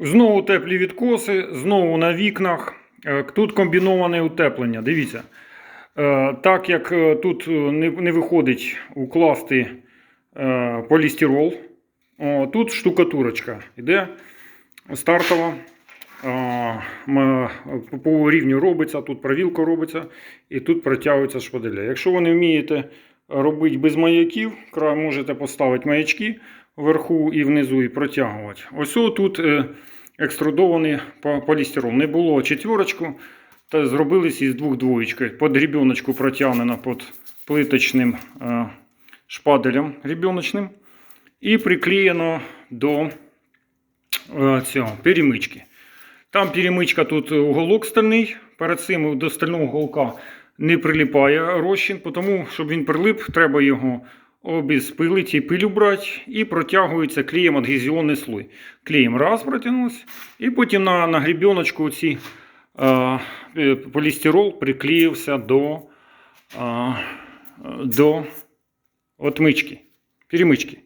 Знову теплі відкоси, знову на вікнах. Е, Тут комбіноване утеплення. Дивіться. Е, Так як е, тут не, виходить укласти полістирол, тут штукатурочка йде стартова. По рівню робиться, тут провілка робиться і тут протягується шпаделя. Якщо ви не вмієте робити без маяків, можете поставити маячки вверху і внизу і протягувати. Ось тут е, екструдований полістирол. Не було четверочку, та зробились із двох двоєчки. Під грібіночку протягнено під плиточним е, шпаделем грібіночним і приклеєно до е, цього, перемички. Там перемичка тут уголок стальний. Перед цим до стального уголка не приліпає розчин, тому щоб він прилип, треба його обезпилити і пиль убрати, і протягується клеєм адгезіонний слой. Клеєм раз протягнувся, і потім на, на грібіночку ці е, е, полістирол приклеївся до, е, до отмички, перемички.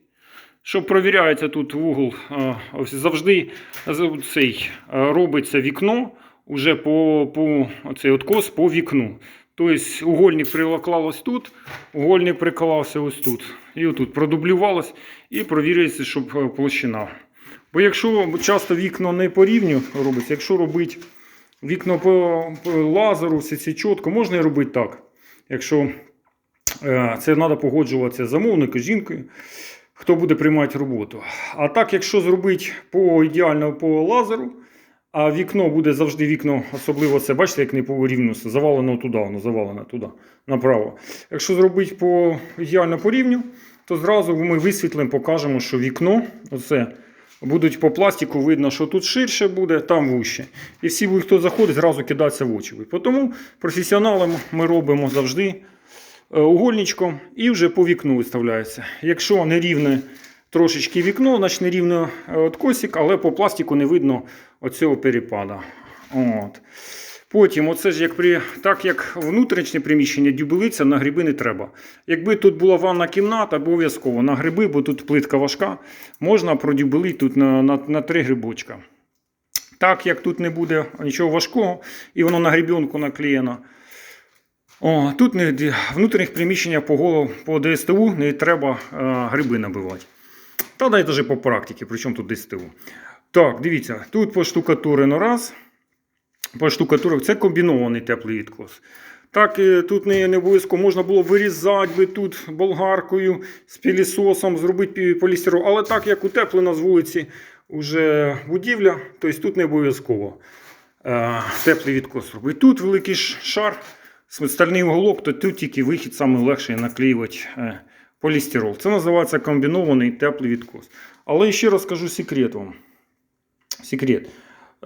Що провіряється тут вугол, ось завжди цей, робиться вікно уже по, по оцей откос по вікну. Тобто угольник приклалось тут, угольник приклався ось тут. І отут продублювалось і провіряється, щоб е, площина. Бо якщо часто вікно не по рівню робиться, якщо робити вікно по, лазеру, все це чітко, можна і робити так. Якщо е, це треба погоджуватися з замовником, жінкою хто буде приймати роботу. А так, якщо зробити по ідеально по лазеру, а вікно буде завжди вікно, особливо це, бачите, як не по рівню, завалено туди, воно завалено туди, направо. Якщо зробити по ідеально по рівню, то зразу ми висвітлимо, покажемо, що вікно, оце, будуть по пластику видно, що тут ширше буде, там вуще. І всі, хто заходить, зразу кидаться в очі. Тому професіоналам ми робимо завжди е, угольничком і вже по вікну виставляється. Якщо нерівне трошечки вікно, значить нерівно е, откосик, але по пластику не видно оцього перепада. От. Потім, оце ж як при, так як внутрішнє приміщення дюбелиця, на гриби не треба. Якби тут була ванна кімната, обов'язково на гриби, бо тут плитка важка, можна продюбелити тут на, на, на три грибочка. Так як тут не буде нічого важкого, і воно на гребінку наклеєно. О, тут не, внутрішніх приміщеннях по, голову, по ДСТУ не треба е, гриби набивати. Та дай навіть по практиці, причому тут ДСТУ. Так, дивіться, тут поштукатурено раз. Поштукатурив. Це комбінований теплий відкос. Так, е, тут не, не обов'язково можна було вирізати би тут болгаркою з пілісосом, зробити полістирол. Але так як утеплена з вулиці вже будівля, тобто тут не обов'язково е, теплий відкос робити. Тут великий шар, стальний уголок, то тут тільки вихід саме легше наклеювати е, полістирол. Це називається комбінований теплий відкос. Але ще розкажу секрет вам. Секрет.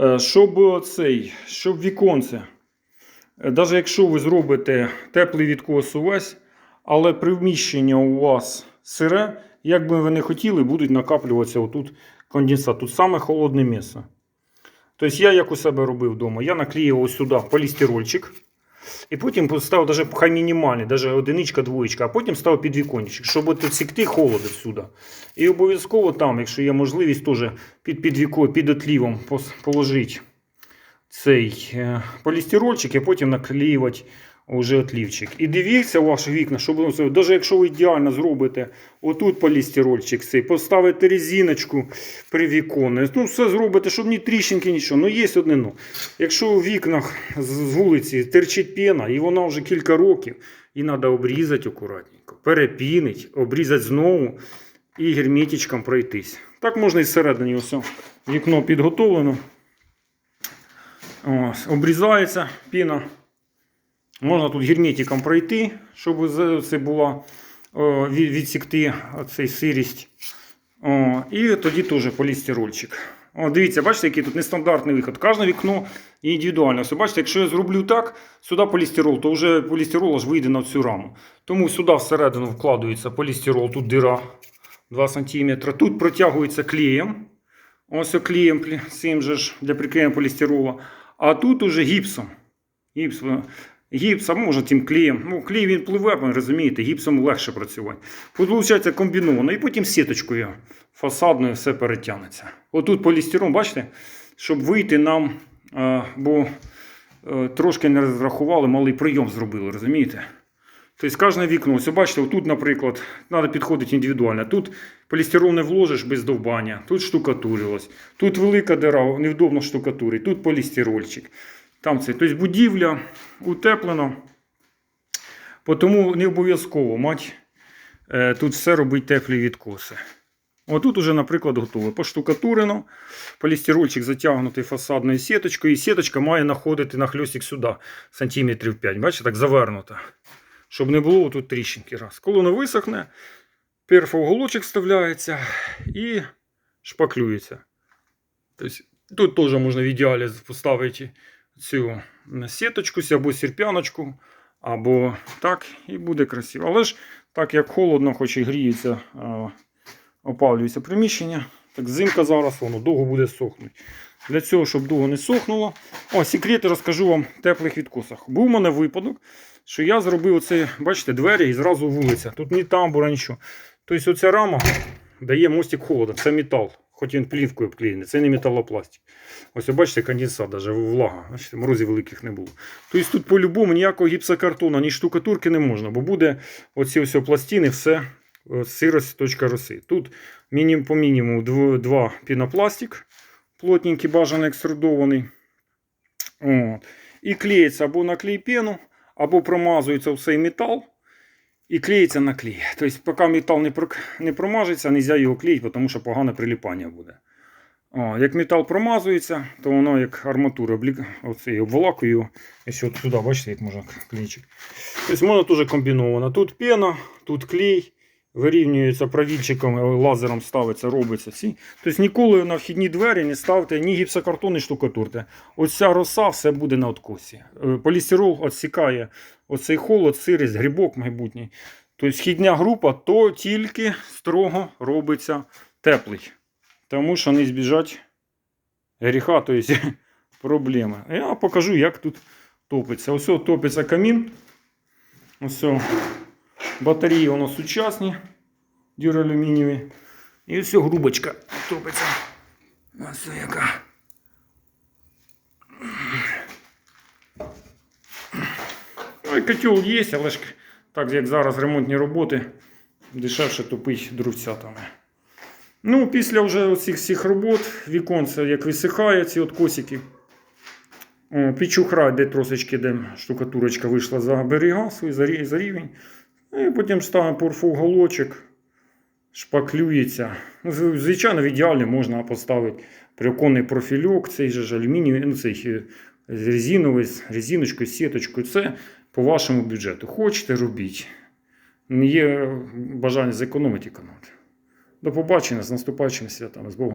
Е, Щоб цей, щоб віконце, навіть якщо ви зробите теплий відкос увесь, але приміщення у вас сире, як би ви не хотіли, будуть накаплюватися отут конденсат. Тут саме холодне місце. Тобто я як у себе робив вдома, я наклеїв сюди полістирольчик. І потім поставив даже хай мінімальний, даже одиничка, двоєчка, а потім ставив підвіконечок, щоб от холод відсюди. І обов'язково там, якщо є можливість, теж під підвіко, під отлівом положити цей е, полістирольчик і потім наклеювати вже отлівчик. І дивіться ваші вікна, щоб воно все- навіть якщо ви ідеально зробите отут полістирольчик цей, поставите резиночку при віконі, ну все зробите, щоб ні тріщинки, нічого. Ну є одне ну. Якщо у вікнах з вулиці терчить пена, і вона вже кілька років, її треба обрізати акуратненько, перепінити, обрізати знову і герметичком пройтись. Так можна і всередині ось вікно підготовлено. Ось, обрізається піна. Можна тут герметиком пройти, щоб це була о, від- відсікти цей сирість. О, і тоді теж полістирольчик. О, дивіться, бачите, який тут нестандартний виход. Кожне вікно індивідуально. Все, бачите, якщо я зроблю так, сюди полістирол, то вже полістирол аж вийде на цю раму. Тому сюди всередину вкладається полістирол, тут дира 2 см. Тут протягується клеєм. Ось клеєм цим же ж для приклеєння полістирола. А тут уже гіпсом. Гіпс. Е, гіпс, а може тим клеєм. Ну, клей він пливе, ви розумієте, гіпсом легше працювати. Виходить комбіновано. І потім сіточкою фасадною все перетягнеться. Отут полістирол, бачите, щоб вийти нам, е, бо е, трошки не розрахували, малий прийом зробили, розумієте? Тобто кожне вікно, ось бачите, тут, наприклад, треба підходити індивідуально. Тут полістирол не вложиш без довбання, тут штукатурилось, тут велика дира, невдобно штукатурить, тут полістирольчик. Там це. Тобто будівля утеплена. Тому не обов'язково мати е, тут все робить теплі відкоси. Отут уже, наприклад, готове. Поштукатурено, полістирольчик затягнутий фасадною сіточкою, і сіточка має знаходити на хльостик сюди, сантиметрів 5. Бачите, так завернута. Щоб не було тут тріщинки. Раз. Коли воно висохне, перфо уголочок вставляється і шпаклюється. Тобто, тут теж можна в ідеалі поставити цю сіточку або сірпяночку, або так, і буде красиво. Але ж так як холодно, хоч і гріється, опалюється приміщення, так зимка зараз воно довго буде сохнути. Для цього, щоб довго не сохнуло. О, секрети розкажу вам в теплих відкосах. Був у мене випадок, що я зробив оце, бачите, двері і зразу вулиця. Тут ні тамбура, нічого. Тобто оця рама дає мостик холоду. Це метал, хоч він плівкою обклеєний, це не металопластик. Ось бачите, конденсат, навіть влага. Бачите, морозів великих не було. Тобто тут по-любому ніякого гіпсокартону, ні штукатурки не можна, бо буде оці ось пластини, все е, сирость, точка роси. Тут мінімум по мінімуму дв- два пінопластик, плотненький, бажано екструдований. От. І клеїться або на клей пену, або промазується в цей метал і клеїться на клей. Тобто, поки метал не, не промажеться, не можна його клеїти, тому що погане приліпання буде. О, як метал промазується, то воно як арматура обволакує. Ось от сюди, бачите, як можна клейчик. Тобто воно теж комбіновано. Тут пена, тут клей, вирівнюється правільчиком, лазером ставиться, робиться. Всі. Тобто ніколи на вхідні двері не ставте ні гіпсокартон, ні штукатурте. Оця роса все буде на откосі. Е, Полістирол відсікає оцей холод, сирість, грибок майбутній. Тобто східня група то тільки строго робиться теплий. Тому що не збіжать гріха, тобто проблеми. Я покажу, як тут топиться. Ось топиться камін. Ось батареї воно сучасні, дюралюмінієві. І ось грубочка топиться. Ось яка. Ну і котел є, але ж так як зараз ремонтні роботи, дешевше топить дровцятами. Ну, після вже оцих всіх робот, віконце як висихає, ці от косики. О, де трошечки, де штукатурочка вийшла за берега за рівень. Ну, І потім ставимо порфоголочок, шпаклюється. Ну, Звичайно, в ідеалі можна поставити приконний профільок, цей же ж алюмінієвий, ну, цей е, резиновий, резиночкою, сіточкою. Це по вашому бюджету. Хочете, робіть. Не є бажання зекономити, економити. До побачення з наступаючими святами. З Богом.